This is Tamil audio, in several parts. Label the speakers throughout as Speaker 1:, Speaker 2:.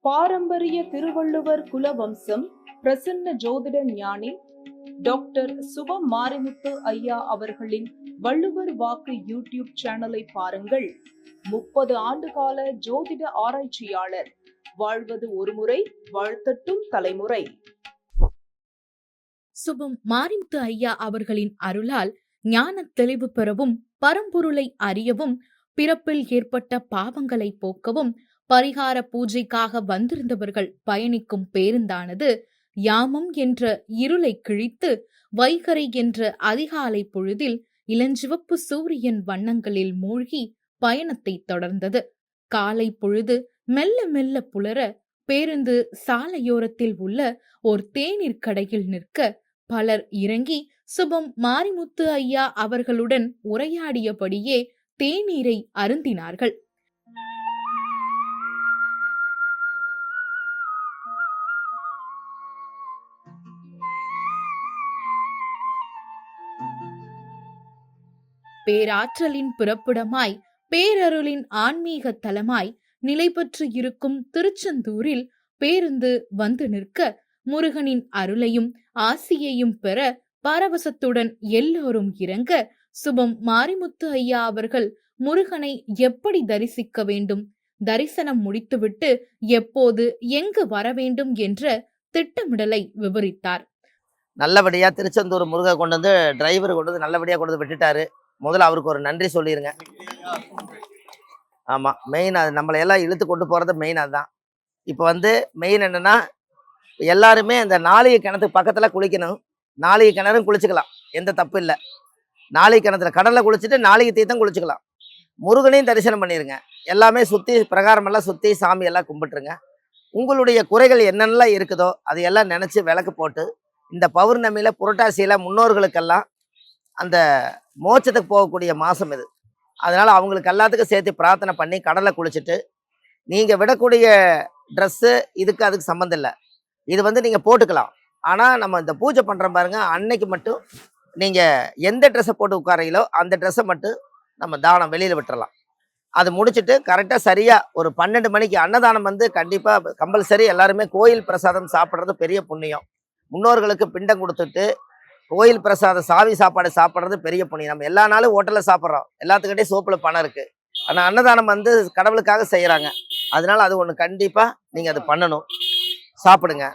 Speaker 1: பாரம்பரிய திருவள்ளுவர் குலவம்சம் பிரசன்ன ஜோதிட ஞானி டாக்டர் சுபம் மாரிமுத்து ஐயா அவர்களின் வள்ளுவர் வாக்கு யூடியூப் சேனலை பாருங்கள். முப்பது ஆண்டு கால ஜோதிட ஆராய்ச்சியாளர். வாழ்வது ஒருமுறை வாழ்த்தட்டும் தலைமுறை.
Speaker 2: சுபம் மாரிமுத்து ஐயா அவர்களின் அருளால் ஞான தெளிவு பெறவும் பரம்பொருளை அறியவும் பிறப்பில் ஏற்பட்ட பாவங்களை போக்கவும் பரிகார பூஜைக்காக வந்திருந்தவர்கள் பயணிக்கும் பேருந்தானது யாமம் என்ற இருளை கிழித்து வைகரை என்ற அதிகாலை பொழுதில் இளஞ்சிவப்பு சூரியன் வண்ணங்களில் மூழ்கி பயணத்தை தொடர்ந்தது. காலை பொழுது மெல்ல மெல்ல புலர பேருந்து சாலையோரத்தில் உள்ள ஓர் தேநீர் கடையில் நிற்க பலர் இறங்கி சுபம் மாரிமுத்து ஐயா அவர்களுடன் உரையாடியபடியே தேநீரை அருந்தினார்கள். பேராற்றலின் பிறப்பிடமாய் பேரருளின் ஆன்மீக தலமாய் நிலை பெற்று இருக்கும் திருச்செந்தூரில் பேருந்து வந்து நிற்க முருகனின் அருளையும் ஆசியையும் பெற பரவசத்துடன் எல்லோரும் இறங்க சுபம் மாரிமுத்து ஐயா அவர்கள் முருகனை எப்படி தரிசிக்க வேண்டும்? தரிசனம் முடித்துவிட்டு எப்போது எங்கு வர வேண்டும் என்ற திட்டமிடலை விவரித்தார்.
Speaker 3: நல்லபடியா திருச்செந்தூர் முருகை கொண்டு வந்து டிரைவர் கொண்டு வந்து நல்லபடியா கொண்டு வந்து விட்டுட்டாரு. முதல்ல அவருக்கு ஒரு நன்றி சொல்லிருங்க. ஆமாம் மெயின் அது நம்மளை எல்லாம் இழுத்து கொண்டு போகிறது மெயின் அதுதான். இப்போ வந்து மெயின் என்னென்னா எல்லாருமே அந்த நாளிகை கிணத்துக்கு பக்கத்தில் குளிக்கணும். நாளிகை கிணறும் குளிச்சுக்கலாம். எந்த தப்பு இல்லை. நாளைய கிணத்துல கடலில் குளிச்சுட்டு நாளைக்கு தீர்த்தம் குளிச்சுக்கலாம். முருகனையும் தரிசனம் பண்ணிடுங்க எல்லாமே சுற்றி பிரகாரமெல்லாம் சுற்றி சாமி எல்லாம் கும்பிட்டுருங்க. உங்களுடைய குறைகள் என்னென்னலாம் இருக்குதோ அதையெல்லாம் நினச்சி விளக்கு போட்டு இந்த பௌர்ணமியில் புரட்டாசியில் முன்னோர்களுக்கெல்லாம் அந்த மோட்சத்துக்கு போகக்கூடிய மாதம் இது. அதனால் அவங்களுக்கு எல்லாத்துக்கும் சேர்த்து பிரார்த்தனை பண்ணி கடலை குளிச்சுட்டு நீங்கள் விடக்கூடிய ட்ரெஸ்ஸு இதுக்கு அதுக்கு சம்மந்தம் இல்லை. இது வந்து நீங்கள் போட்டுக்கலாம். ஆனால் நம்ம இந்த பூஜை பண்ணுற பாருங்க அன்னைக்கு மட்டும் நீங்கள் எந்த ட்ரெஸ்ஸை போட்டு உட்காரீங்களோ அந்த ட்ரெஸ்ஸை மட்டும் நம்ம தானம் வெளியில் விட்டுறலாம். அது முடிச்சுட்டு கரெக்டாக சரியாக ஒரு பன்னெண்டு மணிக்கு அன்னதானம் வந்து கண்டிப்பாக கம்பல்சரி எல்லாருமே கோயில் பிரசாதம் சாப்பிட்றது பெரிய புண்ணியம். முன்னோர்களுக்கு பிண்டம் கொடுத்துட்டு கோயில் பிரசாதம் சாவி சாப்பாடு சாப்பிட்றது பெரிய புண்ணியம். நம்ம எல்லா நாளும் ஹோட்டலில் சாப்பிட்றோம். எல்லாத்துக்கிட்டே சோப்பில் பணம் இருக்குது ஆனால் அன்னதானம் வந்து கடவுளுக்காக செய்கிறாங்க அதனால அது ஒன்று கண்டிப்பாக நீங்கள் அது பண்ணணும். சாப்பிடுங்க.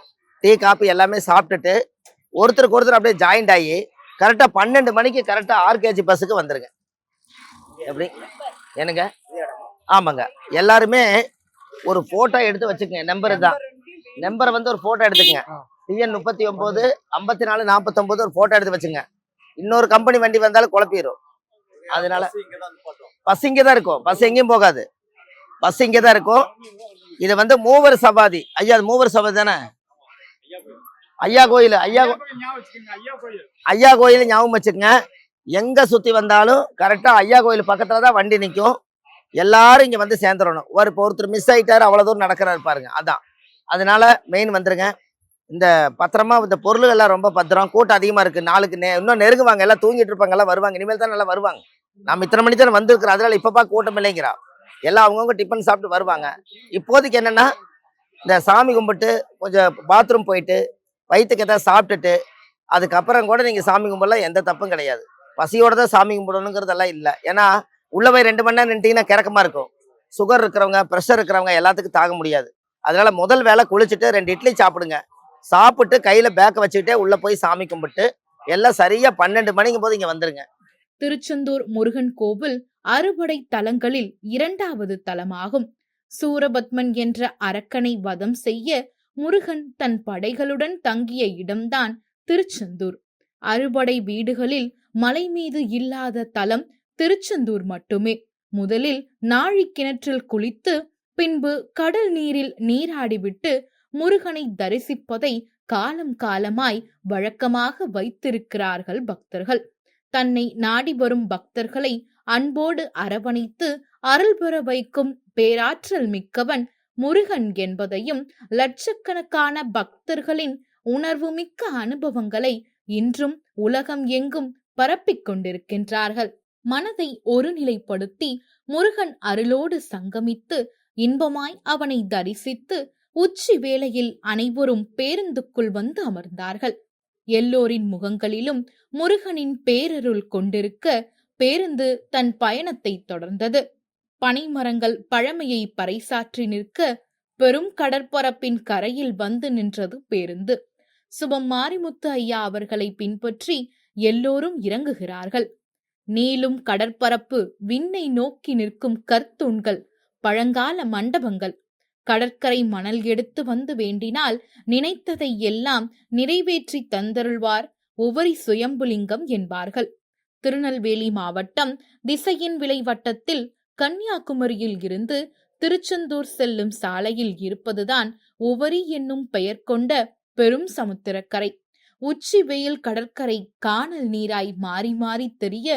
Speaker 3: டீ காப்பி எல்லாமே சாப்பிட்டுட்டு ஒருத்தருக்கு ஒருத்தர் அப்படியே ஜாயிண்ட் ஆகி கரெக்டாக பன்னெண்டு மணிக்கு கரெக்டாக ஆர்கேஜி பஸ்ஸுக்கு வந்துருங்க. எப்படி? என்னங்க? ஆமாங்க. எல்லாருமே ஒரு ஃபோட்டோ எடுத்து வச்சுக்கோங்க. நம்பர் தான். நம்பரை வந்து ஒரு ஃபோட்டோ எடுத்துக்கங்க. டிஎன் முப்பத்தி ஒன்பது ஐம்பத்தி நாலு நாற்பத்தொம்போது ஒரு ஃபோட்டோ எடுத்து வச்சுங்க. இன்னொரு கம்பெனி வண்டி வந்தாலும் குழப்பிடும் அதனால பஸ் இங்கே தான் இருக்கும். பஸ் எங்கேயும் போகாது. பஸ் இங்கே தான் இருக்கும். இது வந்து மூவர் சபாதி ஐயா மூவர் சபாதி தானே? ஐயா கோயில். ஐயா ஐயா கோயில் ஞாபகம் வச்சுக்கங்க எங்க சுத்தி வந்தாலும் கரெக்டா ஐயா கோயில் பக்கத்துல தான் வண்டி நிற்கும் எல்லாரும் இங்க வந்து சேர்ந்துடணும் ஒரு இப்போ ஒருத்தர் மிஸ் ஆயிட்டாரு அவ்வளவு தூரம் நடக்கிறாரு பாருங்க. அதான். அதனால மெயின் வந்துருங்க. இந்த பத்திரமா இந்த பொருள்கள் எல்லாம் ரொம்ப பத்திரம் கூட்டம் அதிகமா இருக்கு. நாளுக்கு நே இன்னும் நெருங்குவாங்க. எல்லாம் தூங்கிட்டு இருப்பாங்க. எல்லாம் வருவாங்க. இனிமேல் தான் நல்லா வருவாங்க. நம்ம இத்தனை மணி தானே வந்திருக்கிறோம். அதனால இப்பப்பா கூட்டம் இல்லைங்கிறா. எல்லாம் அவங்கவுங்க டிஃபன் சாப்பிட்டு வருவாங்க. இப்போதைக்கு என்னன்னா இந்த சாமி கும்பிட்டு கொஞ்சம் பாத்ரூம் போயிட்டு வயிற்றுக்கு ஏதாவது சாப்பிட்டுட்டு அதுக்கப்புறம் கூட நீங்கள் சாமி கும்பிடலாம். எந்த தப்பும் கிடையாது. பசியோட தான் சாமி கும்பிடணுங்கிறதெல்லாம் இல்லை. ஏன்னா உள்ள போய் ரெண்டு மணி நேரம் நின்றுட்டீங்கன்னா கிறக்கமாக இருக்கும். சுகர் இருக்கிறவங்க ப்ரெஷர் இருக்கிறவங்க எல்லாத்துக்கும் தாங்க முடியாது. அதனால் முதல் வேலை குளிச்சுட்டு ரெண்டு இட்லி சாப்பிடுங்க. சாப்பிட்டு கையில பேக்க வச்சுக்கிட்டே உள்ள போய் சாமி கும்பிட்டு எல்லாம் சரியா பன்னெண்டு மணிக்கு போது இங்க வந்துருங்க.
Speaker 2: திருச்செந்தூர் முருகன் கோவில் அறுபடை தலங்களில் இரண்டாவது தலமாகும். சூரபத்மன் என்ற அரக்கனை வதம் செய்ய முருகன் தன் படைகளுடன் தங்கிய இடம்தான் திருச்செந்தூர். அறுபடை வீடுகளில் மலை மீது இல்லாத தலம் திருச்செந்தூர் மட்டுமே. முதலில் நாழி கிணற்றில் குளித்து பின்பு கடல் நீரில் நீராடிவிட்டு முருகனை தரிசிப்பதை காலம் காலமாய் வழக்கமாக வைத்திருக்கிறார்கள் பக்தர்கள். தன்னை நாடி வரும் பக்தர்களை அன்போடு அரவணைத்து அருள் பெற வைக்கும் பேராற்றல் மிக்கவன் முருகன் என்பதையும் லட்சக்கணக்கான பக்தர்களின் உணர்வு மிக்க அனுபவங்களை இன்றும் உலகம் எங்கும் பரப்பிக் கொண்டிருக்கின்றார்கள். மனதை ஒருநிலைப்படுத்தி முருகன் அருளோடு சங்கமித்து இன்பமாய் அவனை தரிசித்து உச்சி வேளையில் அனைவரும் பேருந்துக்குள் வந்து அமர்ந்தார்கள். எல்லோரின் முகங்களிலும் முருகனின் பேரருள் கொண்டிருக்க பேருந்து தன் பயணத்தை தொடர்ந்தது. பனைமரங்கள் பழமையை பறைசாற்றி நிற்க பெரும் கடற்பரப்பின் கரையில் வந்து நின்றது பேருந்து. சுபம் மாரிமுத்து ஐயா அவர்களை பின்பற்றி எல்லோரும் இறங்குகிறார்கள். நீளும் கடற்பரப்பு விண்ணை நோக்கி நிற்கும் கற்தூண்கள் பழங்கால மண்டபங்கள் கடற்கரை மணல் எடுத்து வந்து வேண்டினால் நினைத்ததை எல்லாம் நிறைவேற்றி தந்தருள்வார். உவரி சுயம்புலிங்கம் என்பார்கள். திருநெல்வேலி மாவட்டம் திசையின் விலை வட்டத்தில் கன்னியாகுமரியில் இருந்து திருச்செந்தூர் செல்லும் சாலையில் இருப்பதுதான் உவரி என்னும் பெயர் கொண்ட பெரும் சமுத்திரக்கரை. உச்சி வெயில் கடற்கரை காணல் நீராய் மாறி மாறி தெரிய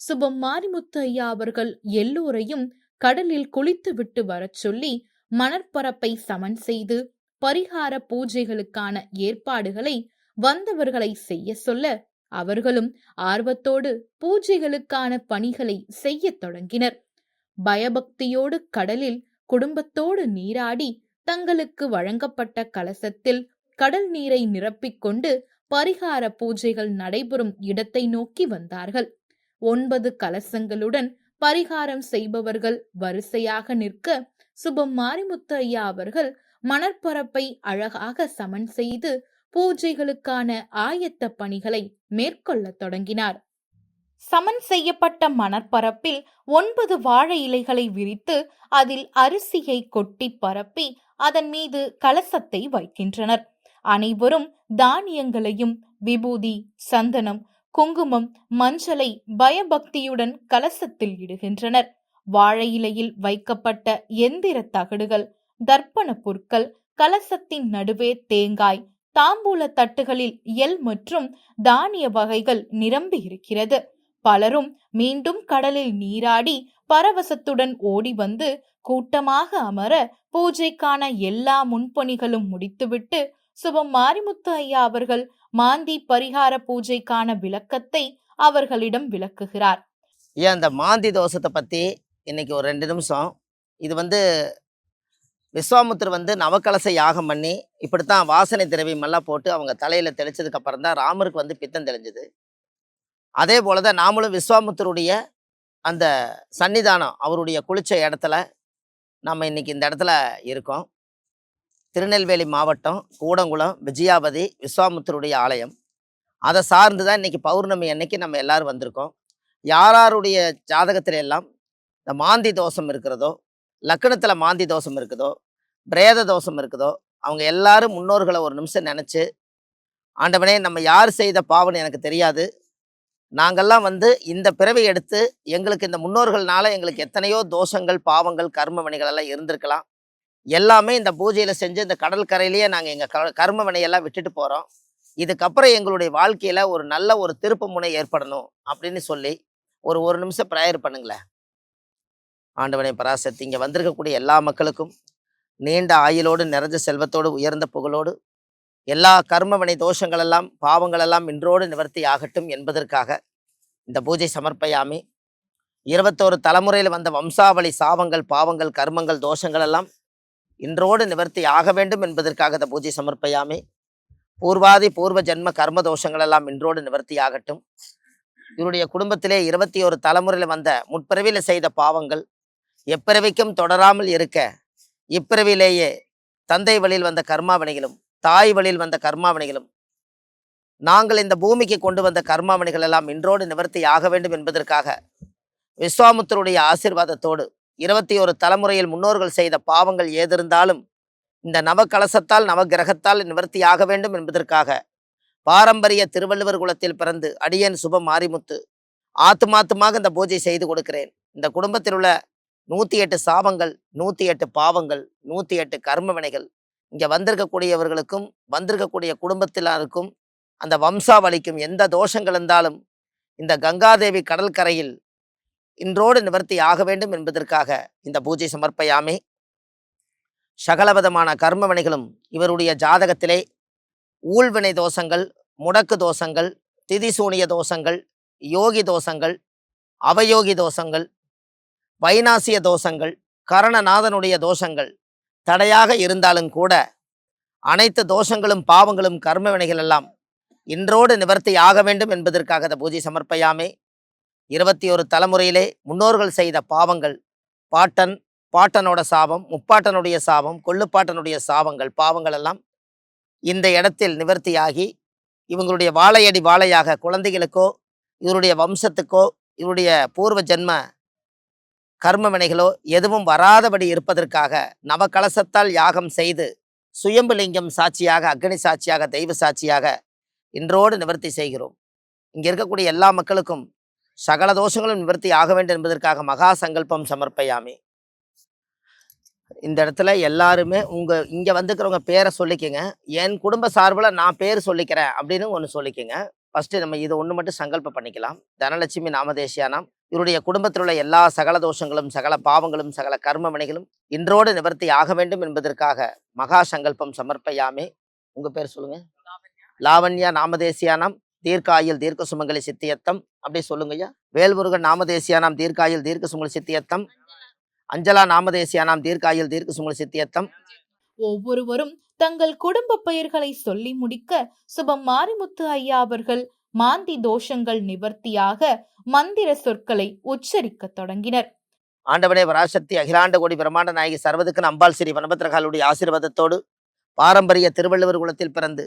Speaker 2: சுபம் மாரிமுத்து ஐயா அவர்கள் எல்லோரையும் கடலில் குளித்துவிட்டு வரச் சொல்லி மணற்பரப்பை சமன் செய்து பரிகார பூஜைகளுக்கான ஏற்பாடுகளை வந்தவர்களை செய்ய சொல்ல அவர்களும் ஆர்வத்தோடு பூஜைகளுக்கான பணிகளை செய்யத் தொடங்கினர். பயபக்தியோடு கடலில் குடும்பத்தோடு நீராடி தங்களுக்கு வழங்கப்பட்ட கலசத்தில் கடல் நீரை நிரப்பிக்கொண்டு பரிகார பூஜைகள் நடைபெறும் இடத்தை நோக்கி வந்தார்கள். ஒன்பது கலசங்களுடன் பரிகாரம் செய்பவர்கள் வரிசையாக நிற்க சுபம் மாரிமுத்து ஐயா அவர்கள் மணற்பரப்பை அழகாக சமன் செய்து பூஜைகளுக்கான ஆயத்த பணிகளை மேற்கொள்ளத் தொடங்கினார். சமன் செய்யப்பட்ட மணற்பரப்பில் ஒன்பது வாழை இலைகளை விரித்து அதில் அரிசியை கொட்டி பரப்பி அதன் மீது கலசத்தை வைக்கின்றனர். அனைவரும் தானியங்களையும் விபூதி சந்தனம் குங்குமம் மஞ்சளை பயபக்தியுடன் கலசத்தில் இடுகின்றனர். வாழை இலையில் வைக்கப்பட்ட எந்திர தகடுகள் தர்ப்பண பொருட்கள் கலசத்தின் நடுவே தேங்காய் தாம்பூல தட்டுகளில் எல் மற்றும் தானிய வகைகள் நிரம்பி இருக்கிறது. பலரும் மீண்டும் கடலில் நீராடி பரவசத்துடன் ஓடி வந்து கூட்டமாக அமர பூஜைக்கான எல்லா முன்பணிகளும் முடித்துவிட்டு சுபம் மாரிமுத்து ஐயா அவர்கள் மாந்தி பரிகார பூஜைக்கான விளக்கத்தை அவர்களிடம் விளக்குகிறார்.
Speaker 3: ஏன் அந்த மாந்தி தோஷத்தை பற்றி இன்றைக்கி ஒரு ரெண்டு நிமிஷம். இது வந்து விஸ்வாமுத்தர் வந்து நவக்கலச யாகம் பண்ணி இப்படித்தான் வாசனை திரவியமெல்லாம் போட்டு அவங்க தலையில் தெளிச்சதுக்கப்புறம் தான் ராமருக்கு வந்து பித்தம் தெளிஞ்சது. அதே போல தான் நாமளும் விஸ்வாமுத்தருடைய அந்த சன்னிதானம் அவருடைய குளிச்ச இடத்துல நம்ம இன்னைக்கு இந்த இடத்துல இருக்கோம். திருநெல்வேலி மாவட்டம் கூடங்குளம் விஜயாபதி விஸ்வாமுத்தருடைய ஆலயம். அதை சார்ந்து தான் இன்றைக்கி பௌர்ணமி அன்னைக்கு நம்ம எல்லாரும் வந்திருக்கோம். யாராருடைய ஜாதகத்தில எல்லாம் இந்த மாந்தி தோஷம் இருக்கிறதோ லக்கணத்தில் மாந்தி தோஷம் இருக்குதோ பிரேத தோஷம் இருக்குதோ அவங்க எல்லாரும் முன்னோர்களை ஒரு நிமிஷம் நினச்சி ஆண்டவனே நம்ம யார் செய்த பாவம் எனக்கு தெரியாது. நாங்கள்லாம் வந்து இந்த பிறவை எடுத்து எங்களுக்கு இந்த முன்னோர்கள்னால எங்களுக்கு எத்தனையோ தோஷங்கள் பாவங்கள் கர்ம வினைகள் எல்லாம் இருந்திருக்கலாம். எல்லாமே இந்த பூஜையில் செஞ்சு இந்த கடற்கரையிலேயே நாங்கள் எங்கள் க கர்ம வினையெல்லாம் விட்டுட்டு போகிறோம் இதுக்கப்புறம் எங்களுடைய வாழ்க்கையில் ஒரு நல்ல ஒரு திருப்பு முனை ஏற்படணும். அப்படின்னு சொல்லி ஒரு ஒரு நிமிஷம் ப்ரேயர் பண்ணுங்களேன். ஆண்டவனை பராசக்தி. இங்கே வந்திருக்கக்கூடிய எல்லா மக்களுக்கும் நீண்ட ஆயுளோடு நிறைஞ்ச செல்வத்தோடு உயர்ந்த புகழோடு எல்லா கர்மவினை தோஷங்களெல்லாம் பாவங்களெல்லாம் இன்றோடு நிவர்த்தி ஆகட்டும் என்பதற்காக இந்த பூஜை சமர்ப்பயாமி இருபத்தோரு தலைமுறையில் வந்த வம்சாவளி சாபங்கள் பாவங்கள் கர்மங்கள் தோஷங்கள் எல்லாம் இன்றோடு நிவர்த்தி ஆக வேண்டும் என்பதற்காக இந்த பூஜை சமர்ப்பயாமி பூர்வாதி பூர்வ ஜென்ம கர்ம தோஷங்கள் எல்லாம் இன்றோடு நிவர்த்தி ஆகட்டும். இவருடைய குடும்பத்திலே இருபத்தி ஒரு தலைமுறையில் வந்த முற்பிறவியில் செய்த பாவங்கள் எப்பிறவிக்கும் தொடராமல் இருக்க. இப்பிறவிலேயே தந்தை வழியில் வந்த கர்மாவணிகளும் தாய் வழியில் வந்த கர்மாவணிகளும் நாங்கள் இந்த பூமிக்கு கொண்டு வந்த கர்மாவணிகள் எல்லாம் இன்றோடு நிவர்த்தி ஆக வேண்டும் என்பதற்காக விஸ்வாமுத்தருடைய ஆசிர்வாதத்தோடு இருபத்தி ஒரு தலைமுறையில் முன்னோர்கள் செய்த பாவங்கள் ஏதிருந்தாலும் இந்த நவகலசத்தால் நவகிரகத்தால் நிவர்த்தி ஆக வேண்டும் என்பதற்காக பாரம்பரிய திருவள்ளுவர் குலத்தில் பிறந்து அடியேன் சுப மாரிமுத்து ஆத்துமாத்துமாக இந்த பூஜை செய்து கொடுக்கிறேன். இந்த குடும்பத்தில் உள்ள நூற்றி எட்டு சாபங்கள் நூற்றி எட்டு பாவங்கள் நூற்றி எட்டு கர்ம வினைகள் வந்திருக்கக்கூடியவர்களுக்கும் வந்திருக்கக்கூடிய குடும்பத்திலாருக்கும் அந்த வம்சாவளிக்கும் எந்த தோஷங்கள் இருந்தாலும் இந்த கங்காதேவி கடற்கரையில் இன்றோடு நிவர்த்தி ஆக வேண்டும் என்பதற்காக இந்த பூஜை சமர்ப்பயாமே. சகலவிதமான கர்மவினைகளும் இவருடைய ஜாதகத்திலே ஊழ்வினை தோஷங்கள் முடக்கு தோஷங்கள் திதிசூனிய தோஷங்கள் யோகி தோஷங்கள் அவயோகி தோஷங்கள் வைநாசிய தோஷங்கள் கரணநாதனுடைய தோஷங்கள் தடையாக இருந்தாலும் கூட அனைத்து தோஷங்களும் பாவங்களும் கர்ம வினைகள் எல்லாம் இன்றோடு நிவர்த்தி ஆக வேண்டும் என்பதற்காக இந்த பூஜை சமர்ப்பையாமே. இருபத்தி ஒரு தலைமுறையிலே முன்னோர்கள் செய்த பாவங்கள் பாட்டன் பாட்டனோட சாபம் முப்பாட்டனுடைய சாபம் கொள்ளுப்பாட்டனுடைய சாபங்கள் பாவங்கள் எல்லாம் இந்த இடத்தில் நிவர்த்தியாகி இவங்களுடைய வாழையடி வாழையாக குழந்தைகளுக்கோ இவருடைய வம்சத்துக்கோ இவருடைய பூர்வ ஜென்ம கர்ம வினைகளோ எதுவும் வராதபடி இருப்பதற்காக நவகலசத்தால் யாகம் செய்து சுயம்புலிங்கம் சாட்சியாக அக்னி சாட்சியாக தெய்வ சாட்சியாக இன்றோடு நிவர்த்தி செய்கிறோம். இங்கே இருக்கக்கூடிய எல்லா மக்களுக்கும் சகல தோஷங்களும் நிவர்த்தி ஆக வேண்டும் என்பதற்காக மகா சங்கல்பம் சமர்ப்பயாமே. இந்த இடத்துல எல்லாருமே உங்கள் இங்கே வந்துக்கிறவங்க பேரை சொல்லிக்கங்க. என் குடும்ப சார்பில் நான் பேர் சொல்லிக்கிறேன் அப்படின்னு ஒன்று சொல்லிக்கங்க. ஃபஸ்ட்டு நம்ம இது ஒன்று மட்டும் சங்கல்பம் பண்ணிக்கலாம். தனலட்சுமி நாமதேசியானாம். இவருடைய குடும்பத்தில் உள்ள எல்லா சகல தோஷங்களும் சகல பாவங்களும் சகல கர்ம வினைகளும் இன்றோடு நிவர்த்தி ஆக வேண்டும் என்பதற்காக மகா சங்கல்பம் சமர்ப்பயாமே. உங்க பேர் சொல்லுங்க. லாவண்யா. நாமதேசியானாம். தீர்க்காயில் தீர்க்க சுமங்கலி சித்தியத்தம். அப்படி சொல்லுங்க ஐயா. வேல்முருகன் நாமதேசியானாம். தீர்க்காயில் தீர்க்க சுமங்கலி சித்தியத்தம். அஞ்சலா. நாமதேசியானாம். தீர்க்காயில் தீர்க்க சுமங்கலி சித்தியத்தம்
Speaker 2: ஒவ்வொருவரும் தங்கள் குடும்ப பெயர்களை சொல்லி முடிக்க சுபம் மாரிமுத்து ஐயா அவர்கள் மாந்தி தோஷங்கள் நிவர்த்தியாக மந்திர சொற்களை உச்சரிக்கத் தொடங்கினர்.
Speaker 3: ஆண்டவனே பராசக்தி அகிலாண்ட கோடி பிரம்மாண்ட நாயகி சர்வதுக்கு அம்பாள் ஸ்ரீ வனபத்ரகாலுடைய ஆசீர்வாதத்தோடு பாரம்பரிய திருவள்ளுவர் குலத்தில் பிறந்து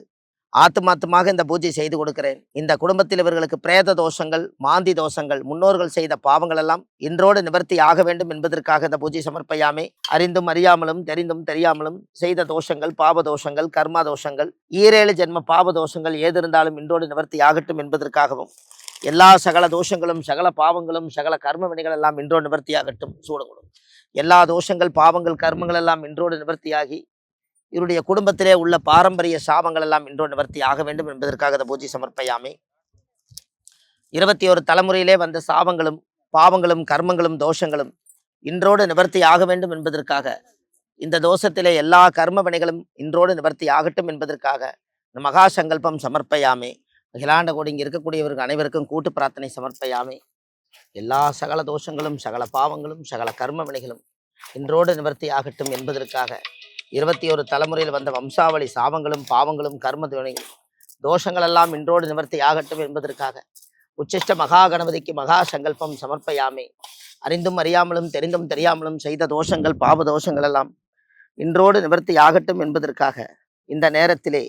Speaker 3: ஆத்துமாத்துமாக இந்த பூஜை செய்து கொடுக்கிறேன். இந்த குடும்பத்தில் இவர்களுக்கு பிரேத தோஷங்கள் மாந்தி தோஷங்கள் முன்னோர்கள் செய்த பாவங்கள் எல்லாம் இன்றோடு நிவர்த்தி ஆக வேண்டும் என்பதற்காக இந்த பூஜை சமர்ப்பையாமே அறிந்தும் அறியாமலும் தெரிந்தும் தெரியாமலும் செய்த தோஷங்கள் பாவ தோஷங்கள் கர்மா தோஷங்கள் ஈரேழு ஜென்ம பாவ தோஷங்கள் ஏதிருந்தாலும் இன்றோடு நிவர்த்தி ஆகட்டும் என்பதற்காகவும் எல்லா சகல தோஷங்களும் சகல பாவங்களும் சகல கர்ம வினைகள் எல்லாம் இன்றோடு நிவர்த்தியாகட்டும் சூடக்கூடும் எல்லா தோஷங்கள் பாவங்கள் கர்மங்கள் எல்லாம் இன்றோடு நிவர்த்தியாகி இவருடைய குடும்பத்திலே உள்ள பாரம்பரிய சாபங்கள் எல்லாம் இன்றோடு நிவர்த்தி ஆக வேண்டும் என்பதற்காக இந்த பூஜை சமர்ப்பையாமே. இருபத்தி ஒரு தலைமுறையிலே வந்த சாபங்களும் பாவங்களும் கர்மங்களும் தோஷங்களும் இன்றோடு நிவர்த்தி ஆக வேண்டும் என்பதற்காக இந்த தோஷத்திலே எல்லா கர்ம வினைகளும் இன்றோடு நிவர்த்தி ஆகட்டும் என்பதற்காக மகா சங்கல்பம் சமர்ப்பயாமே. அகிலாண்ட கோடி இங்கே இருக்கக்கூடியவர்கள் அனைவருக்கும் கூட்டு பிரார்த்தனை சமர்ப்பையாமே. எல்லா சகல தோஷங்களும் சகல பாவங்களும் சகல கர்ம வினைகளும் இன்றோடு நிவர்த்தி ஆகட்டும் என்பதற்காக இருபத்தி ஒரு தலைமுறையில் வந்த வம்சாவளி சாபங்களும் பாவங்களும் கர்ம வினைகளும் தோஷங்கள் எல்லாம் இன்றோடு நிவர்த்தி ஆகட்டும் என்பதற்காக உச்சிஷ்ட மகா கணபதிக்கு மகா சங்கல்பம் சமர்ப்பயாமே. அறிந்தும் அறியாமலும் தெரிந்தும் தெரியாமலும் செய்த தோஷங்கள் பாவ தோஷங்கள் எல்லாம் இன்றோடு நிவர்த்தி ஆகட்டும் என்பதற்காக இந்த நேரத்திலே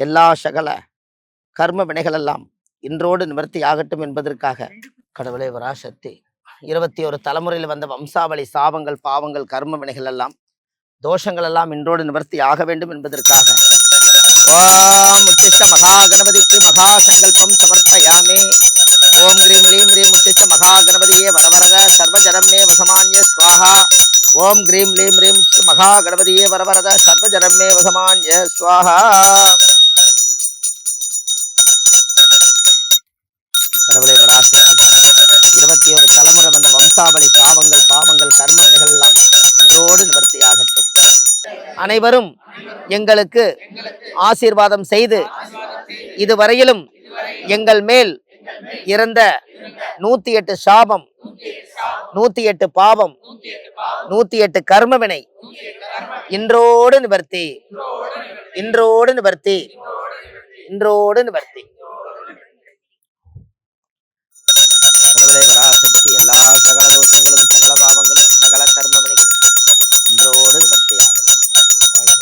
Speaker 3: எல்லா சகல கர்ம வினைகளெல்லாம் இன்றோடு நிவர்த்தி ஆகட்டும் என்பதற்காக கடவுளே வராசக்தி. இருபத்தி ஒரு தலைமுறையில் வந்த வம்சாவளி சாபங்கள் பாவங்கள் கர்ம வினைகள் எல்லாம் தோஷங்கள் எல்லாம் இன்றோடு நிவர்த்தி ஆக வேண்டும் என்பதற்காக. ஓம் உச்சிஷ்ட மகா கணபதிக்கு மகா சங்கல்பம் சமர்ப்பயாமே. ஓம் கிரீம் லீம் ரீம் உச்சிஷ்ட மகா கணபதியே வரவரத சர்வஜனம் மே வசமான்ய ஸ்வாஹா ஓம் கிரீம் லீம் ரீம் உத்திஷ்ட மகா கணபதியே வரவரத சர்வஜனம் மே வசமான்ய ஸ்வாஹா கடவுளை வராசி இருபத்தி ஒரு தலைமுறை வந்த வம்சாவளி சாபங்கள் பாவங்கள் கர்ம எல்லாம் இன்றோடு நிவர்த்தியாகட்டும். அனைவரும் எங்களுக்கு ஆசீர்வாதம் செய்து இதுவரையிலும் எங்கள் மேல் இருந்த நூத்தி எட்டு சாபம் நூத்தி எட்டு பாவம் நூத்தி எட்டு கர்மவினை இன்றோடு நிவர்த்தி இன்றோடு நிவர்த்தி இன்றோடு நிவர்த்தி கடவுளே வராசக்தி எல்லா சகல தோஷங்களும் சகல பாவங்களும் சகல கர்ம வினைகளும் இன்றோடு நிவர்த்தியாகட்டும் வாழ்க.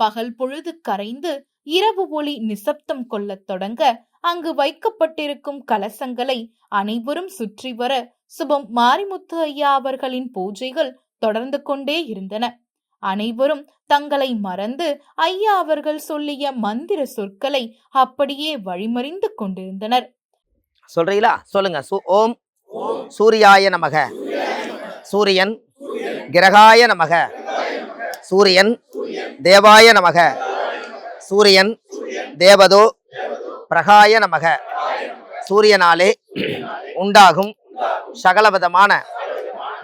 Speaker 2: பகல் பொழுது கரைந்து இரவு ஒளி நிசப்தம் கொள்ளத் தொடங்க அங்கு வைக்கப்பட்டிருக்கும் கலசங்களை அனைவரும் சுற்றி வர சுபம் மாரிமுத்து ஐயா அவர்களின் பூஜைகள் தொடர்ந்து கொண்டே இருந்தன. அனைவரும் தங்களை மறந்து ஐயா அவர்கள் சொல்லிய மந்திர சொற்களை அப்படியே வழிமறிந்து கொண்டிருந்தனர்.
Speaker 3: சொல்றீங்களா? சொல்லுங்க. சு- ஓம். சூரியாய நமக. சூரியன். கிரகாய நமக. சூரியன். தேவாய நமக. சூரியன் தேவதோ பிரகாய நமக. சூரியனாலே உண்டாகும் சகலவிதமான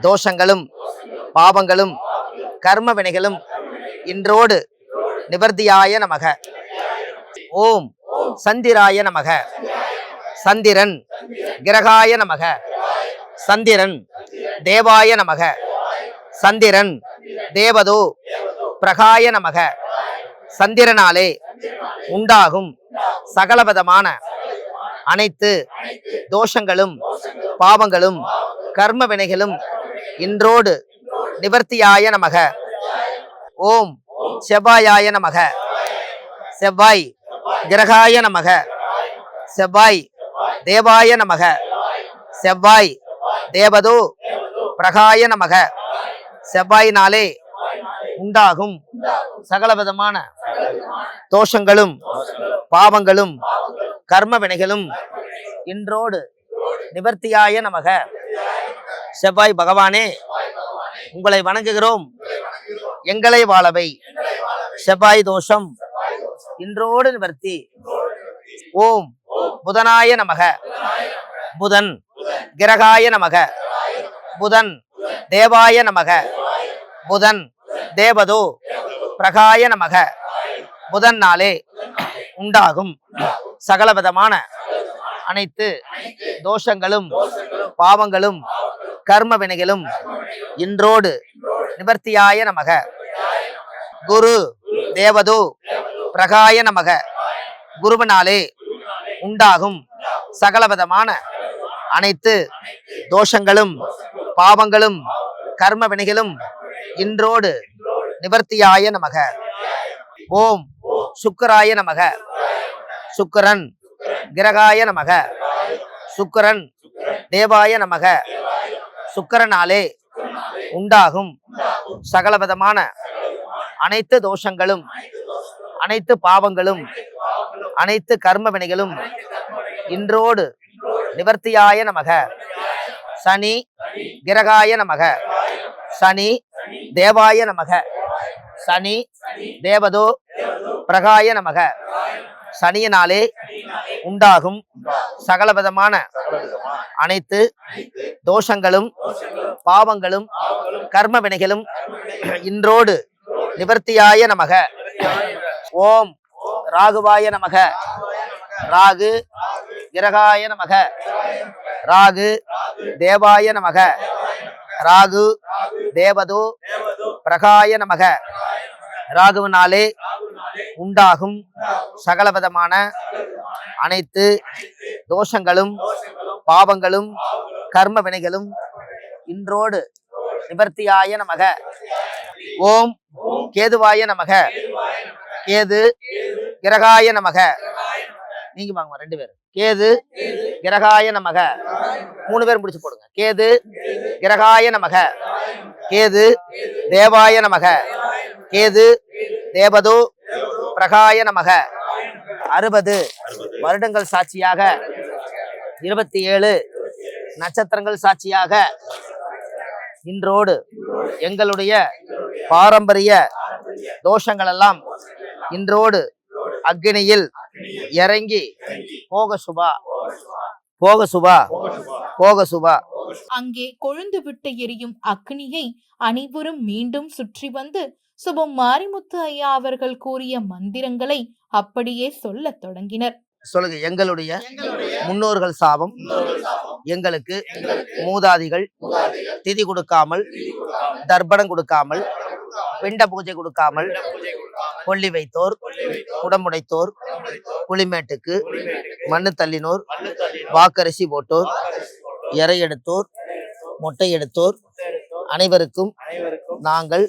Speaker 3: தோஷங்களும் பாவங்களும் கர்ம வினைகளும் இன்றோடு நிவர்த்தியாய நமக. ஓம் சந்திராய நமக. சந்திரன் கிரகாய நமக. சந்திரன் தேவாய நமக. சந்திரன் தேவதோ பிரகாய நமக. சந்திரனாலே உண்டாகும் சகலவிதமான அனைத்து தோஷங்களும் பாவங்களும் கர்ம வினைகளும் இன்றோடு நிவர்த்தியாய நமக. ஓம் செவ்வாயாய நமக. செவ்வாய் கிரகாய நமக. செவ்வாய் தேவாய நமக. செவ்வாய் தேவதோ பிரகாய நமக. செவ்வாயினாலே உண்டாகும். சகலவிதமான தோஷங்களும் பாவங்களும் கர்ம வினைகளும் இன்றோடு நிவர்த்தியாய நமக. செவ்வாய் பகவானே உங்களை வணங்குகிறோம். எங்களை வாழவை. செவ்வாய் தோஷம் இன்றோடு நிவர்த்தி. ஓம் புதனாய நமக. புதன் கிரகாய நமக. புதன் தேவாய நமக. புதன் தேவதோ பிரகாய நமக. புதன் நாளே உண்டாகும். சகலவிதமான அனைத்து தோஷங்களும் பாவங்களும் கர்ம வினைகளும் இன்றோடு நிவர்த்தியாய நமக. குரு தேவதோ பிரகாய நமக. குருவனாலே உண்டாகும் சகலவிதமான அனைத்து தோஷங்களும் பாவங்களும் கர்ம வினைகளும் இன்றோடு நிவர்த்தியாய நமக. ஓம் சுக்கராய நமக. சுக்கரன் கிரகாய நமக. சுக்கரன் தேவாய நமக. சுக்கரனாலே உண்டாகும் சகலவிதமான அனைத்து தோஷங்களும் அனைத்து பாவங்களும் அனைத்து கர்ம வினைகளும் இன்றோடு நிவர்த்தியாய நமக. சனி கிரகாய நமக. சனி தேவாய நமக. சனி தேவதோ பிரகாய நமக. சனியினாலே உண்டாகும் சகலவிதமான அனைத்து தோஷங்களும் பாவங்களும் கர்ம வினைகளும் இன்றோடு நிவர்த்தியாய நமக. ஓம் ராகுவாய நமக. ராகு கிரகாய நமக. ராகு தேவாய நமக. ராகு தேவதோ பிரகாய நமக. ராகுவினாலே உண்டாகும் சகலவிதமான அனைத்து தோஷங்களும் பாவங்களும் கர்ம வினைகளும் இன்றோடு நிவர்த்தியாய நமக. ஓம் கேதுவாய நமக. கேது கிரகாய நமக. நீங்க வாங்க ரெண்டு பேரும். கேது கிரகாய நமக. மூணு பேரும் முடிச்சு போடுங்க. கேது கிரகாய நமக. கேது தேவாய நமக. கேது தேவதோ பிரகாய நமக. அறுபது வருடங்கள் சாட்சியாக. இருபத்தி ஏழு நட்சத்திரங்கள் சாட்சியாக. இன்றோடு எங்களுடைய பாரம்பரிய தோஷங்கள் எல்லாம் இன்றோடு அக்னியில் இறங்கி போக சுபா. போக சுபா. போக சுபா.
Speaker 2: அங்கே கொழுந்து விட்டு எரியும் அக்னியை அனைவரும் மீண்டும் சுற்றி வந்து சுபம் மாரிமுத்து ஐயா அவர்கள் கூறிய மந்திரங்களை அப்படியே சொல்லத் தொடங்கினர்.
Speaker 3: சொல்லுங்க எங்களுடைய முன்னோர்கள் சாபம் எங்களுக்கு மூதாதிகள் திதி கொடுக்காமல் தர்ப்பணம் கொடுக்காமல் பிண்ட பூஜை கொடுக்காமல் கொல்லி வைத்தோர் உடம்புடைத்தோர் குளிமேட்டுக்கு மண்ணு தள்ளினோர் வாக்கரிசி போட்டோர் எறை எடுத்தோர் மொட்டை எடுத்தோர் அனைவருக்கும் நாங்கள்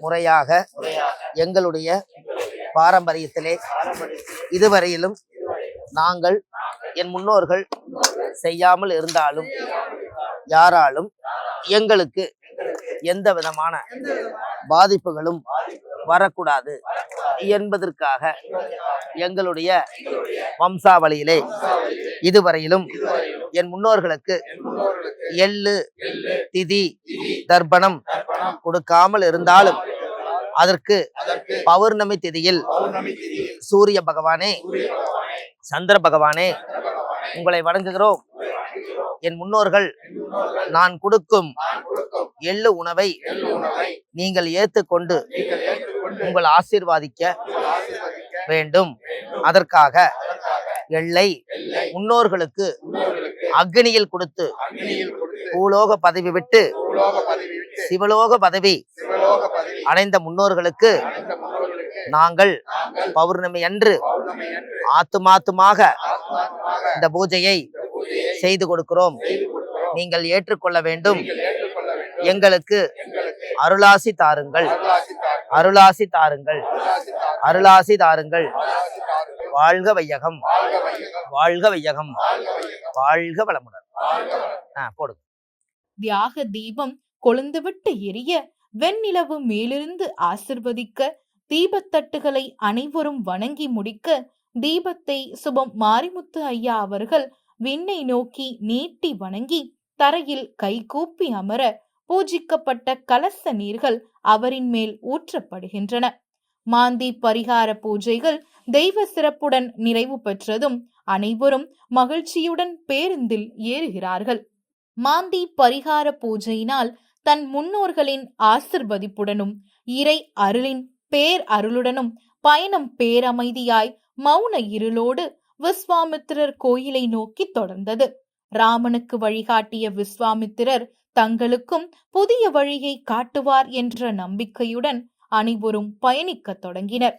Speaker 3: முறையாக எங்களுடைய பாரம்பரியத்திலே இதுவரையிலும் நாங்கள் என் முன்னோர்கள் செய்யாமல் இருந்தாலும் யாராலும் எங்களுக்கு எந்த விதமான பாதிப்புகளும் வரக்கூடாது என்பதற்காக எங்களுடைய வம்சாவளியிலே இதுவரையிலும் என் முன்னோர்களுக்கு எள்ளு திதி தர்ப்பணம் கொடுக்காமல் இருந்தாலும் அதற்கு பௌர்ணமி திதியில் சூரிய பகவானே சந்திர பகவானே உங்களை வணங்குகிறோம். என் முன்னோர்கள் நான் கொடுக்கும் எள்ளு உணவை நீங்கள் ஏற்றுக்கொண்டு உங்கள் ஆசீர்வாதிக்க வேண்டும். அதற்காக எல்லை முன்னோர்களுக்கு அக்னியில் கொடுத்து பூலோக பதவி விட்டு சிவலோக பதவி அடைந்த முன்னோர்களுக்கு நாங்கள் பௌர்ணமி அன்று ஆத்துமாத்துமாக இந்த பூஜையை செய்து கொடுக்கிறோம். நீங்கள் ஏற்றுக்கொள்ள வேண்டும். எங்களுக்கு அருளாசி தாருங்கள். அருளாசி தாருங்கள். அருளாசி தாருங்கள். வாழ்க வையகம். வாழ்க வையகம். வாழ்க வளமுடன். ஆ போடுங்க.
Speaker 2: தியாக தீபம் கொழுந்துவிட்டு எரிய வெண்ணிலவு மேலிருந்து ஆசிர்வதிக்க தீபத்தட்டுகளை அனைவரும் வணங்கி முடிக்க தீபத்தை சுபம் மாரிமுத்து ஐயா அவர்கள் விண்ணை நோக்கி நீட்டி வணங்கி தரையில் கைகூப்பி அமர பூஜிக்கப்பட்ட கலச நீர்கள் அவரின் மேல் ஊற்றப்படுகின்றன. மாந்தி பரிகார பூஜைகள் தெய்வ சிறப்புடன் நிறைவு பெற்றதும் அனைவரும் மகிழ்ச்சியுடன் பேருந்தில் ஏறுகிறார்கள். மாந்தி பரிகார பூஜையினால் தன் முன்னோர்களின் ஆசிர்வதிப்புடனும் இறை அருளின் பேர் அருளுடனும் பயணம் பேரமைதியாய் மௌன இருளோடு விஸ்வாமித்திரர் கோயிலை நோக்கி தொடர்ந்தது. ராமனுக்கு வழிகாட்டிய விஸ்வாமித்திரர் தங்களுக்கும் புதிய வழியை காட்டுவார் என்ற நம்பிக்கையுடன் அனைவரும் பயணிக்கத் தொடங்கினர்.